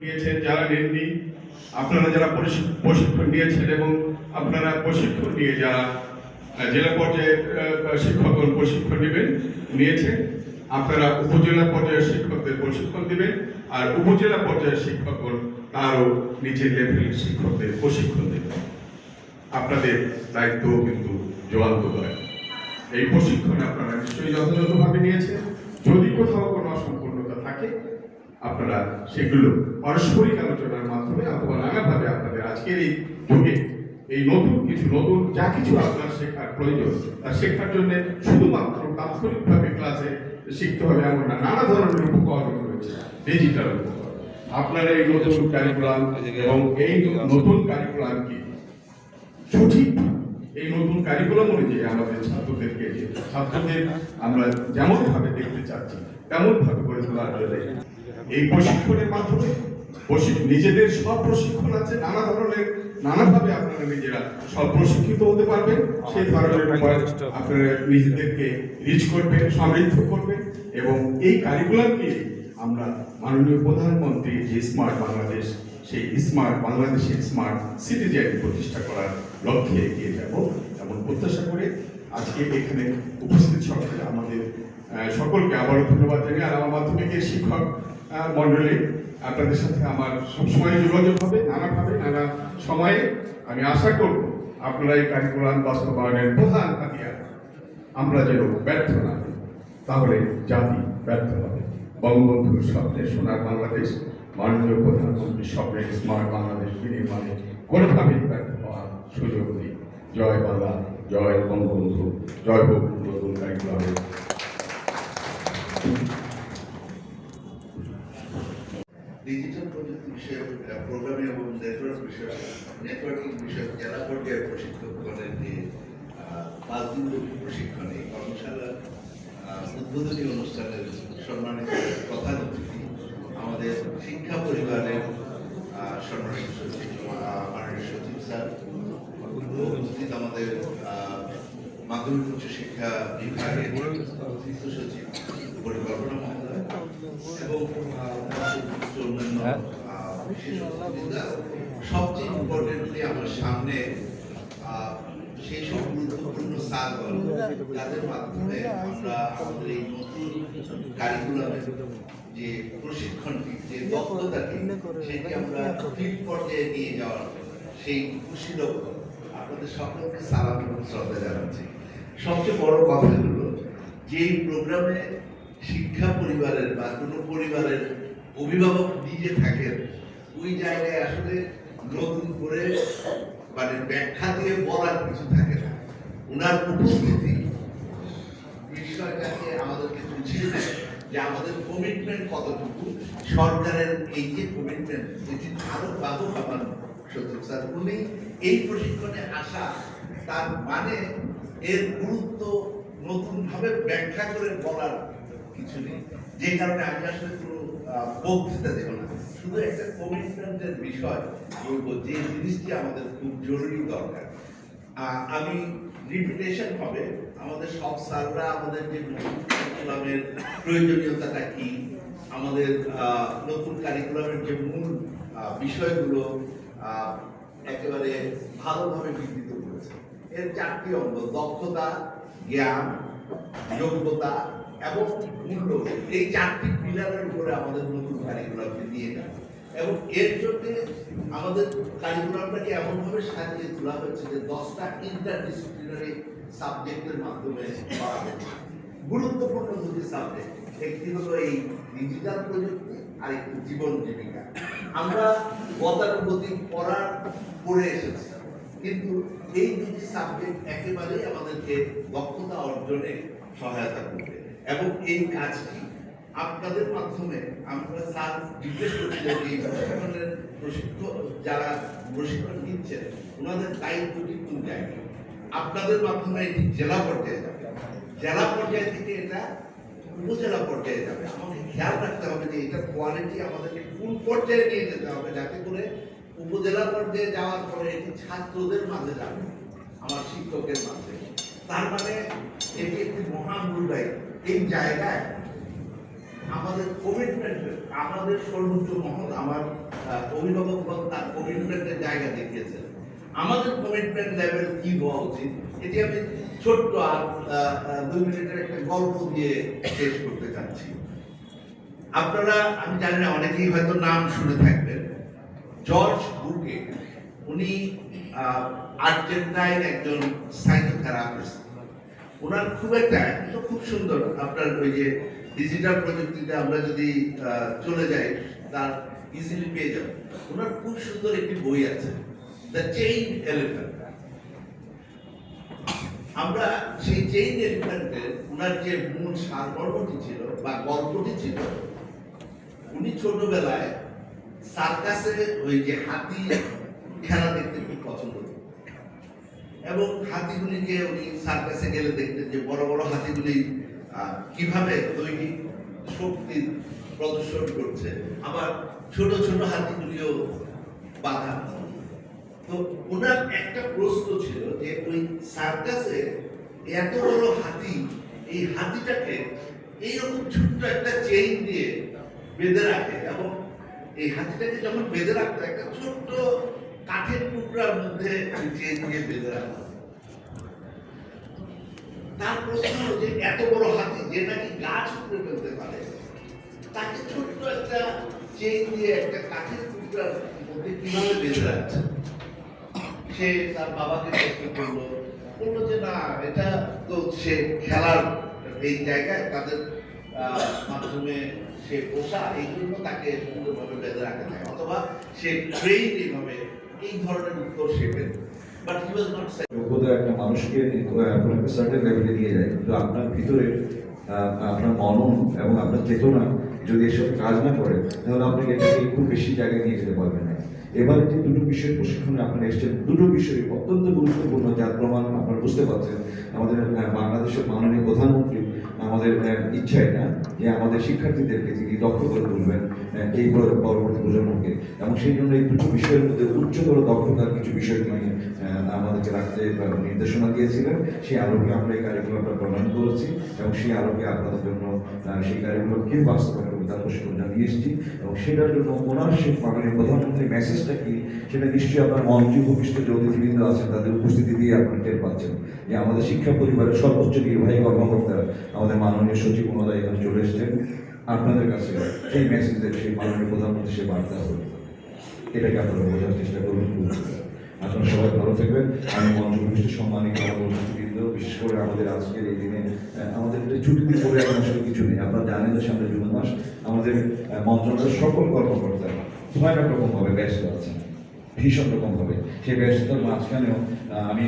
নিয়েছেন যারা নেননি, আপনারা যারা প্রশিক্ষণ নিয়েছেন এবং আপনারা প্রশিক্ষণ নিয়ে যারা জেলা পর্যায়ে শিক্ষকগণ প্রশিক্ষণ নেবেন, নিয়েছেন, আপনারা উপজেলা পর্যায়ের শিক্ষকদের প্রশিক্ষণ দিবেন, আর উপজেলা পর্যায়ের শিক্ষকগণ তারও নিচের লেভেলের শিক্ষকদের প্রশিক্ষণ দেবেন। আপনাদের দায়িত্ব কিন্তু জোয়ান্ত নয় এই প্রশিক্ষণ আপনারা নিশ্চয়ই যথাযথভাবে নিয়েছেন। যদি কোথাও কোনো আপনারা সেগুলো পারস্পরিক আলোচনার মাধ্যমে অথবা নানাভাবে আপনাদের আজকের এই যুগে এই নতুন কিছু, নতুন যা কিছু আপনার শেখার প্রয়োজন, তা শেখার জন্য শুধুমাত্র তাৎক্ষণিকভাবে ক্লাসে শিখতে হবে এমন না, নানা ধরনের উপকরণ রয়েছে ডিজিটাল উপকরণ। আপনারা এই নতুন কারিকুলাম এবং এই নতুন কারিকুলামকে সঠিক এই নতুন কারিকুলাম অনুযায়ী আমাদের ছাত্রদেরকে, ছাত্রদের আমরা যেমন ভাবে দেখতে চাচ্ছি তেমন ভাবে করে তোলার জন্য এই প্রশিক্ষণের মাধ্যমে নিজেদের সব প্রশিক্ষণ আছে, নানা ধরনের, নানাভাবে আপনারা নিজেরা সব প্রশিক্ষিত হতে পারবেন। সেই ধরনের আপনারা নিজেদেরকে রিচ করবেন, সমৃদ্ধ করবেন এবং এই কারিকুলাম নিয়ে আমরা মাননীয় প্রধানমন্ত্রী যে স্মার্ট বাংলাদেশ সেই স্মার্ট বাংলাদেশের স্মার্ট সিটিজেন প্রতিষ্ঠা করার লক্ষ্যে এগিয়ে যাব এমন প্রত্যাশা করে আজকে এখানে উপস্থিত সকলে আমাদের সকলকে আবারও ধন্যবাদ জানিয়ে আর আমার মাধ্যমিকের শিক্ষক মণ্ডলী আপনাদের সাথে আমার সবসময় যোগাযোগ হবে নানাভাবে নানা সময়ে। আমি আশা করব আপনারা এই কারিকুলাম বাস্তবায়নের প্রধান হাতিয়ার। আমরা যেন ব্যর্থ না তাহলে জাতি ব্যর্থ হবে। বঙ্গবন্ধুর স্বপ্নের সোনার বাংলাদেশ, মাননীয় প্রধানমন্ত্রীর স্বপ্নের স্মার্ট বাংলাদেশ বিনির্মাণে কোনোভাবেই ব্যর্থ হওয়ার সুযোগ নেই। জয় বাংলা, জয় বঙ্গবন্ধু, জয় হোক নতুন কারিকুলামের ডিজিটাল প্রযুক্তি বিষয়ক প্রোগ্রামিং এবং নেটওয়ার্ক বিষয়ক নেটওয়ার্কিং বিষয়ক জেলা পর্যায়ের প্রশিক্ষকগণের যে পাঁচ দিন ব্যাপী প্রশিক্ষণ এই কর্মশালার উদ্বোধনী অনুষ্ঠানের সম্মানিত প্রধান অতিথি আমাদের শিক্ষা পরিবারের সম্মানিত সচিব মাননীয় সচিব স্যার উপস্থিত আমাদের মাধ্যমিক উচ্চ শিক্ষা বিভাগের সচিব, পরিকল্পনা এবং অন্যান্য বিশেষ সবচেয়ে ইম্পর্টেন্টলি আমার সামনে সেই সব গুরুত্বপূর্ণ স্যারগণ যাদের মাধ্যমে আমরা আমাদের এই নতুন কারিকুলামের যে প্রশিক্ষণটি, যে দক্ষতাটি, সেটি আমরা ফিল্ড পর্যায়ে নিয়ে যাওয়ার সেই খুশি লক্ষ্য আপনাদের সকলকে সালাম এবং শ্রদ্ধা জানাচ্ছি। সবচেয়ে বড় কথা হলো যে প্রোগ্রামে শিক্ষা পরিবারের বা কোনো পরিবারের অভিভাবক নিজে থাকেন, ওই জায়গায় আসলে নতুন করে মানে ব্যাখ্যা দিয়ে বলার কিছু থাকে না। ওনার উপস্থিতি বিষয়টাকে আমাদেরকে বুঝিয়ে দেয় যে আমাদের কমিটমেন্ট কতটুকু সরকারের এই যে কমিটমেন্ট এটি আরও বাধক আমার সত্যি স্যার উনি এই প্রশিক্ষণে আসা তার মানে এর গুরুত্ব নতুন ভাবে ব্যাখ্যা করে বলার কিছু নেই। যে কারণে আমি আসলে আহ, বক্তৃতা দেব না। শুধু একটা কমিটমেন্টের বিষয় যে জিনিসটি আমাদের খুব জরুরি দরকার। আমি রিপিটেশন হবে, আমাদের সব স্যাররা আমাদের যে নতুন কারিকুলামের প্রয়োজনীয়তাটা কি, আমাদের নতুন কারিকুলামের যে মূল বিষয়গুলো একেবারে ভালোভাবে বিবৃত করেছে। এর চারটি অঙ্গ, দক্ষতা, জ্ঞান, যোগ্যতা এবং মূল্য এই চারটি পিলারের উপরে আমাদের নতুন কারিকুলামকে নিয়ে যাবে এবং এর জন্য আমাদের কারিকুলামটাকে এমনভাবে সাজিয়ে তোলা হয়েছে যে দশটা ইন্টারডিসিপ্লিনারি সাবজেক্টের মাধ্যমে গুরুত্বপূর্ণ দুটি সাবজেক্ট একটি হলো এই ডিজিটাল প্রযুক্তি আর একটি জীবন জীবিকা। আমরা গতানুগতিক পড়ার পড়ে এসেছি, কিন্তু এই দুটি সাবজেক্ট একেবারেই আমাদেরকে দক্ষতা অর্জনে সহায়তা করবে। এবং এই কাজটি আপনাদের মাধ্যমে আমরা স্যার জিজ্ঞেস যে এই প্রশিক্ষণের প্রশিক্ষণ যারা প্রশিক্ষণ নিচ্ছেন, ওনাদের দায়িত্বটি কোন জায়গায়? আপনাদের মাধ্যমে এটি জেলা পর্যায়ে যাবে। জেলা পর্যায় থেকে এটা উপজেলা পর্যায়ে যাবে। আমাকে খেয়াল রাখতে হবে যে এটার কোয়ালিটি আমাদেরকে কোন পর্যায়ে নিয়ে যেতে হবে, যাতে করে উপজেলা পর্যায়ে যাওয়ার পরে এটি ছাত্রদের মাঝে যাবে, আমার শিক্ষকের মাঝে। তার মানে এটি একটি মহান এই জায়গায় আমাদের সর্বোচ্চ মহৎ আমার অভিভাবক এবং তার কমিটমেন্টের জায়গা দেখিয়েছেন। আমাদের কমিটমেন্ট লেভেল কি হওয়া উচিত? এটি আমি ছোট্ট আর দুই মিনিটের একটা গল্প দিয়ে শেষ করতে চাচ্ছি। আপনারা, আমি জানি না, অনেকেই হয়তো নাম শুনে থাকবেন। জর্জ বুকে উনি আর্জেন্টাইন একজন সাইকোথেরাপিস্ট। ওনার খুব একটা, খুব সুন্দর আপনার ওই যে ডিজিটাল প্রযুক্তিতে আমরা যদি চলে যাই, তার ইজিলি পেয়ে যাব। ওনার খুব সুন্দর একটি বই আছে দ্য চেইন এলিফ্যান্ট আমরা সেই চেইন এলিফ্যান্টের ওনার যে মূল সারমর্মটি ছিল, বা গল্পটি ছিল, উনি ছোটবেলায় সার্কাসে ওই যে হাতি খেলা দেখতে খুব পছন্দ এবং হাতিগুলিকে উনি সার্কাসে গেলে দেখতেন যে বড় বড় হাতিগুলি কীভাবে দৈহিক শক্তি প্রদর্শন করছে? আবার ছোট ছোট হাতিগুলিও বাধা। তো ওনার একটা প্রশ্ন ছিল যে ওই সার্কাসে এত বড় হাতি, এই হাতিটাকে এইরকম ছোট্ট একটা চেইন দিয়ে বেঁধে রাখে এবং এই হাতিটাকে যখন বেঁধে রাখতো, একটা ছোট্ট কাঠের টুকরার মধ্যে চেইন দিয়ে বেঁধে রাখতো। তার প্রশ্ন হলো যে এত বড় যে নাকি গাছ উপরে ফেলতে পারে, তাকে ছোট্ট একটা চেইন দিয়ে একটা কাঠের টুকরার মধ্যে কীভাবে বেঁধে রাখছে? সে তার বাবাকে প্রশ্ন করল, বলল যে, না, এটা তো সে খেলার এই জায়গায় তাদের মাধ্যমে সে পোষা, এই জন্য তাকে সুন্দরভাবে বেঁধে রাখা যায়। অথবা সে ট্রেন এইভাবে, এই ধরনের উত্তর সে পেত বাট হি ওয়াজ নট একটা মানুষকে একটা সার্টেন লেভেলে নিয়ে যায়। কিন্তু আপনার ভিতরে আপনার মনন এবং আপনার চেতনা যদি এসব কাজ না করে, তাহলে আপনি এটাকে খুব বেশি জায়গায় নিয়ে যেতে পারবেন না। এবার যে দুটো বিষয়ের প্রশিক্ষণে আপনারা এসেছেন, দুটো বিষয় অত্যন্ত গুরুত্বপূর্ণ, যার প্রমাণ আপনারা বুঝতে পারছেন। আমাদের বাংলাদেশের মাননীয় প্রধানমন্ত্রী আমাদের ইচ্ছা না যে আমাদের শিক্ষার্থীদেরকে তিনি দক্ষ করে তুলবেন। আহ, এই পরবর্তী প্রজন্মকে। এবং সেই জন্য এই দুটো বিষয়ের মধ্যে উচ্চতর দক্ষতার কিছু বিষয় তিনি আমাদেরকে রাখতে নির্দেশনা দিয়েছিলেন। সেই আলোকে আমরা এই কারিকুলামটা প্রণয়ন করেছি এবং সেই আলোকে আপনাদের জন্য সেই কারিকুলামকে বাস্তবায়ন করতে তার প্রশিক্ষণ জানিয়ে এসেছি। এবং সেটার জন্য ওনার সে মাননীয় প্রধানমন্ত্রীর মেসেজটা কি সেটা নিশ্চয়ই আপনার মঞ্চ উপবিষ্ট যে অতিথিবৃন্দ আছেন তাদের উপস্থিতি দিয়ে আপনারা টের পাচ্ছেন। যে আমাদের শিক্ষা পরিবারের সর্বোচ্চ নির্বাহী কর্মকর্তা আমাদের মাননীয় সচিব মহোদয় এখানে চলে এসেছেন। আপনাদের কাছে সেই মেসেজের সেই মাননীয় প্রধানমন্ত্রী সে বার্তা হবে এটাকে আপনারা বোঝার চেষ্টা করুন আপনারা সবাই ভালো থাকবেন। আমি মঞ্চ উপস্থিত সম্মানিত অতিথিবৃন্দ, বিশেষ করে আমাদের আজকের এই দিনে আমাদের ছুটিতে পরে এখন আসলে কিছু নেই। আপনারা জানেন যে সামনে জুন মাস। আমাদের মন্ত্রণালয়ের সকল কর্মকর্তা ভয়ানক রকমভাবে ব্যস্ত আছেন, ভীষণ ভাবে সেই ব্যস্ততার মাঝখানেও আমি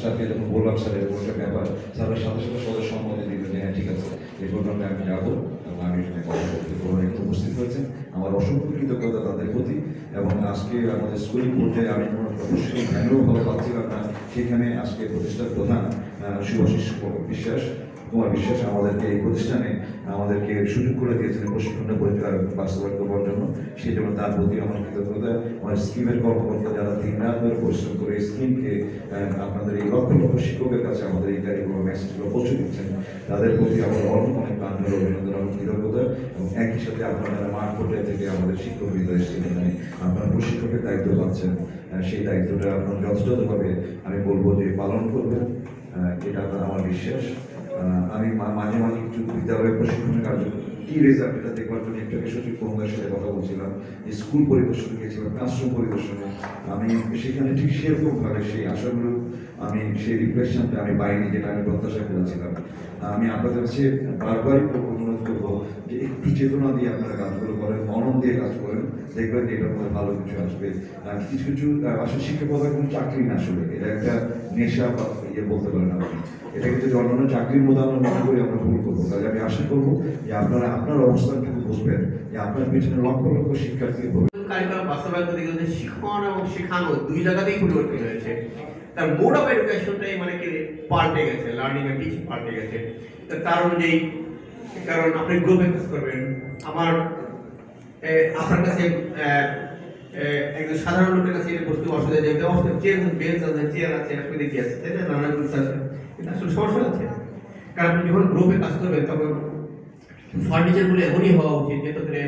স্যারকে যখন বললাম স্যার এরকম ব্যাপার স্যারের সাথে সাথে সদস্য সম্মতি দিলেন হ্যাঁ ঠিক আছে, এই প্রোগ্রামে আমি যাব। উপস্থিত হয়েছেন। আমার অসংখ্য কৃতজ্ঞতা তাদের প্রতি এবং আজকে আমাদের স্কুল বোর্ডে আমি কোনো প্রফেশনাল ভ্যালু ভালো পাচ্ছিলাম না। সেখানে আজকে প্রতিষ্ঠার প্রধান শুভাশিস বিশ্বাস কুমার বিশ্বাস আমাদেরকে এই প্রতিষ্ঠানে আমাদেরকে সুযোগ করে দিয়েছেন প্রশিক্ষণটা বাস্তবায়ন করবার জন্য, সেই জন্য তার প্রতি আমার কৃতজ্ঞতা। আমার স্কিমের কর্মকর্তা যারা দিন রাত ধরে পরিশ্রম করে স্কিমকে আপনাদের এই লক্ষ লক্ষ শিক্ষকের কাছে আমাদের এই কারিগুলো মেসেজগুলো পৌঁছে দিচ্ছেন, তাদের প্রতি আমার অনেক অনেক আন্তরিক অভিনন্দন এবং কৃতজ্ঞতা। এবং একই সাথে আপনারা মাঠ থেকে আমাদের শিক্ষক বিদ্যালয় এখানে, আপনারা প্রশিক্ষকের দায়িত্ব পাচ্ছেন। সেই দায়িত্বটা আপনারা যথাযথভাবে আমি বলব যে পালন করবেন। এটা আমার বিশ্বাস। আমি মাঝে মাঝে কিছু বিদ্যালয় প্রশিক্ষণের কি রেজাল্ট এটা দেখবার জন্য একটু আগে সাথে কথা বলছিলাম স্কুল পরিদর্শনে গিয়েছিলাম ক্লাসরুম পরিদর্শনে। আমি সেখানে ঠিক সেরকম ভাবে সেই আমি সেই রিফ্লেকশনটা আমি যেটা আমি প্রত্যাশা করেছিলাম। আমি আপনাদের কাছে বারবারই অনুরোধ করব যে একটু চেতনা দিয়ে আপনারা কাজগুলো করেন, মনন দিয়ে কাজ করেন, দেখবেন যে এটার মধ্যে ভালো কিছু আসবে। কিছু কিছু আসলে শিক্ষা পদে কোনো চাকরি না আসলে, এটা একটা নেশা বা ইয়ে বলতে পারেন আপনি। এটাকে যদি অন্যান্য চাকরির মধ্যে আমরা মনে করি, আমরা ভুল করব। তাহলে আমি আশা করব যে আপনারা, আপনার অবস্থানটুকু বুঝবেন, যে আপনার পেছনে লক্ষ লক্ষ শিক্ষার্থী কারিকুলাম বাস্তবায়ন করতে গেলে শিখন এবং শেখানো দুই জায়গাতেই পরিবর্তন হয়েছে। তার মোড অফ এডুকেশনটাই মানে কি, পাল্টে গেছে লার্নিং এর টিচিং পাল্টে গেছে। তার অনুযায়ী, কারণ আপনি গ্রুপে কাজ করবেন। আমার আপনার কাছে একজন সাধারণ লোকের কাছে এটা বস্তু অসুবিধা যে অসুবিধা চেয়ার বেঞ্চ আছে চেয়ার আছে আসলে কি আছে? তাই না? নানা কিছু আছে কিন্তু আসলে সমস্যা আছে কারণ আপনি যখন গ্রুপে কাজ করবেন, তখন ফার্নিচারগুলো এমনই হওয়া উচিত যাতে করে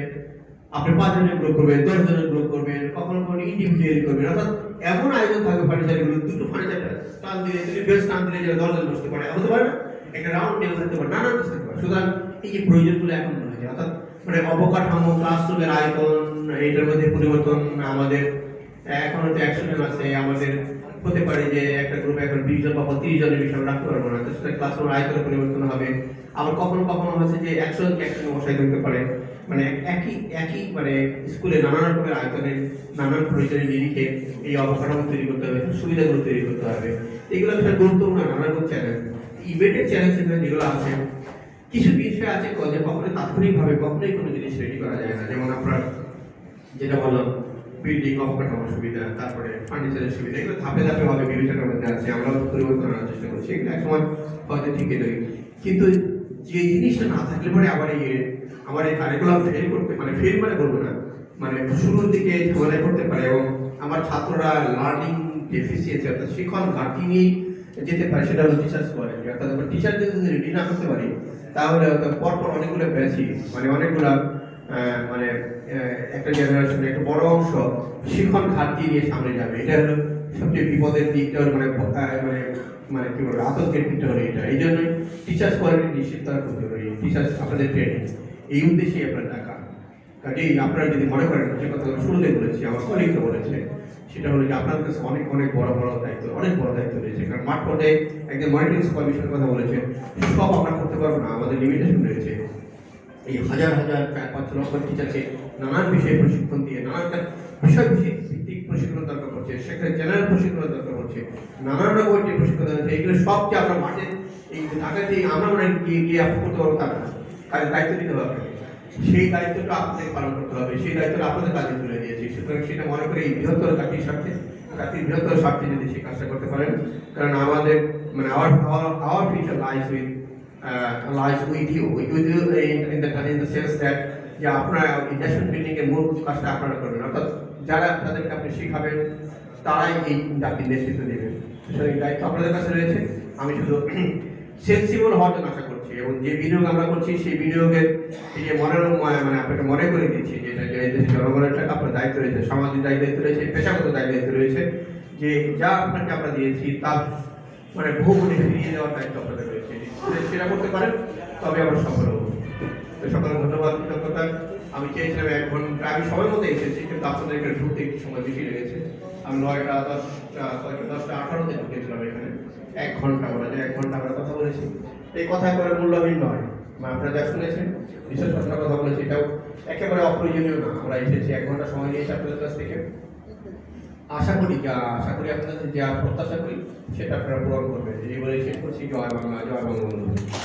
আপনি পাঁচ জনের গ্রুপ করবেন, দশ জনের গ্রুপ করবেন, কখনো কখনো ইন্ডিভিজুয়ালি করবেন। অর্থাৎ এমন আয়োজন থাকবে ফার্নিচারগুলো দুটো ফার্নিচার টান দিলে বেশ টান দিলে যে দশজন বসতে পারে। হতে পারে না, একটা রাউন্ড টেবিল থাকতে পারে, নানান কিছু পারে। সুতরাং এই যে প্রয়োজনগুলো এখন মনে অর্থাৎ মানে অবকাঠামো ক্লাসরুমের আয়তন, এইটার মধ্যে পরিবর্তন আমাদের, এখন হচ্ছে একশো জন আছে, আমাদের হতে পারে যে একটা গ্রুপে এখন বিশ জন বা তিরিশ জনের বিষয় রাখতে পারব না। তো সেটা ক্লাসরুম আয়তনের পরিবর্তন হবে। আবার কখনো কখনো হচ্ছে যে একশো জনকে একসঙ্গে বসাই দিতে পারে। মানে একই একই মানে স্কুলে নানান রকমের আয়তনের, নানান প্রয়োজনের নিরিখে এই অবকাঠামো তৈরি করতে হবে, সুবিধাগুলো তৈরি করতে হবে। এগুলো একটা গুরুত্বপূর্ণ নানান রকম চ্যালেঞ্জ ইভেন্টের চ্যালেঞ্জ যেগুলো আছে কিছু বিষয় আছে যে কখনো তাৎক্ষণিকভাবে, কখনোই কোনো জিনিস রেডি করা যায় না। যেমন আপনার যেটা বললাম বিল্ডিং অবকাঠামো সুবিধা, তারপরে ফার্নিচারের সুবিধা, এগুলো ধাপে ধাপে হবে, বিবেচনার মধ্যে আছে। আমরা পরিবর্তন আনার চেষ্টা করছি। এগুলো একসময় হয়তো ঠিকই দেবে কিন্তু যে জিনিসটা না থাকলে পরে আবার এই আমার এই কারিকুলাম ফেল করতে মানে ফেল মানে বলব না। মানে শুরুর দিকে ঝামেলা করতে পারে এবং আমার ছাত্ররা লার্নিং ডেফিসিয়েন্সি অর্থাৎ শিক্ষণ ঘাটতি নিয়ে যেতে পারে, সেটা হলো টিচার্স কোয়ালিটি অর্থাৎ টিচারদের যদি রেডি না করতে পারি তাহলে পরপর অনেকগুলো ব্যাচই মানে অনেকগুলো মানে একটা জেনারেশনের একটা বড় অংশ শিক্ষণ ঘাটতি নিয়ে সামনে যাবে। এটা হলো সবচেয়ে বিপদের দিকটা হলো মানে মানে মানে কি বলব, আতঙ্কের দিকটা হলো এটা। এই জন্যই টিচার্স কোয়ালিটি নিশ্চিত করা করতে পারি টিচার্স আপনাদের ট্রেনিং এই উদ্দেশ্যেই আপনার টাকা কাজেই আপনারা যদি মনে করেন যে কথা শুরুতে বলেছি, আমার কলিগরা বলেছে, সেটা হলো যে আপনাদের কাছে অনেক অনেক বড় বড় দায়িত্ব, অনেক বড় দায়িত্ব রয়েছে। কারণ মাঠ পর্যায়ে একজন মনিটরিং সুপারভিশনের কথা বলেছে সব আমরা করতে পারব না, আমাদের লিমিটেশন রয়েছে। এই হাজার হাজার পাঁচ লক্ষ টিচারকে নানান বিষয়ে প্রশিক্ষণ দিয়ে, নানান বিষয় ভিত্তিক প্রশিক্ষণ দরকার পড়ছে, সেখানে জেনারেল প্রশিক্ষণ দরকার পড়ছে, নানান রকমের যে প্রশিক্ষণ দরকার এগুলো সব যে আমরা মাঠে এই ঢাকাতে আমরা মনে গিয়ে গিয়ে করতে পারব তা না। কাজের দায়িত্ব দিতে আপনাকে। সেই দায়িত্বটা আপনাদের পালন করতে হবে, সেই দায়িত্বটা আপনাদের কাজে তুলে দিয়েছি। সুতরাং সেটা মনে করে এই বৃহত্তর জাতির স্বার্থে, জাতির বৃহত্তর স্বার্থে যদি সেই কাজটা করতে পারেন, কারণ আমাদের মানে our our future life with life with you with you in the in the sense that যে আপনারা ন্যাশনাল বিল্ডিং এর মূল কাজটা আপনারা করবেন। অর্থাৎ যারা তাদেরকে আপনি শিখাবেন, তারাই এই জাতির নেতৃত্ব দেবেন। সুতরাং এই দায়িত্ব আপনাদের কাছে রয়েছে। আমি শুধু সেন্সিবল হওয়ার জন্য আশা করছি এবং যে বিনিয়োগ আমরা করছি, সেই বিনিয়োগের যে মনের মানে আপনাকে মনে করে দিচ্ছি যে জনগণের টাকা আপনার দায়িত্ব রয়েছে সামাজিক দায়িত্ব রয়েছে, পেশাগত দায়িত্ব রয়েছে, যে যা আপনাকে আমরা দিয়েছি তার মানে বহুগুণে ফিরিয়ে দেওয়ার দায়িত্ব আপনাদের রয়েছে। সেটা করতে পারেন, তবে আমরা সফল হব। তো সকলে ধন্যবাদ, কৃতজ্ঞতা। আমি চেয়েছিলাম এক ঘণ্টা, আমি সময় মতো এসেছি, কিন্তু আপনাদের এখানে ঢুকতে একটু সময় বেশি লেগেছে। আমি নয়টা, দশটা দশটা, আঠারোতে ঢুকেছিলাম এখানে। এক ঘণ্টা বলা যায়, এক ঘণ্টা আমরা কথা বলেছি। এই কথা করে মূল্যহীন নয়। মানে আপনারা যা শুনেছেন বিশেষ ঘটনার কথা বলেছি এটাও একেবারে অপ্রয়োজনীয় না আমরা এসেছি, এক ঘণ্টা সময় নিয়েছি আপনাদের কাছ থেকে। আশা করি, যা, আশা করি আপনাদের যা প্রত্যাশা করি, সেটা আপনারা পূরণ করবেন। এই বলে শেষ করছি। জয় বাংলা, জয় বঙ্গবন্ধু।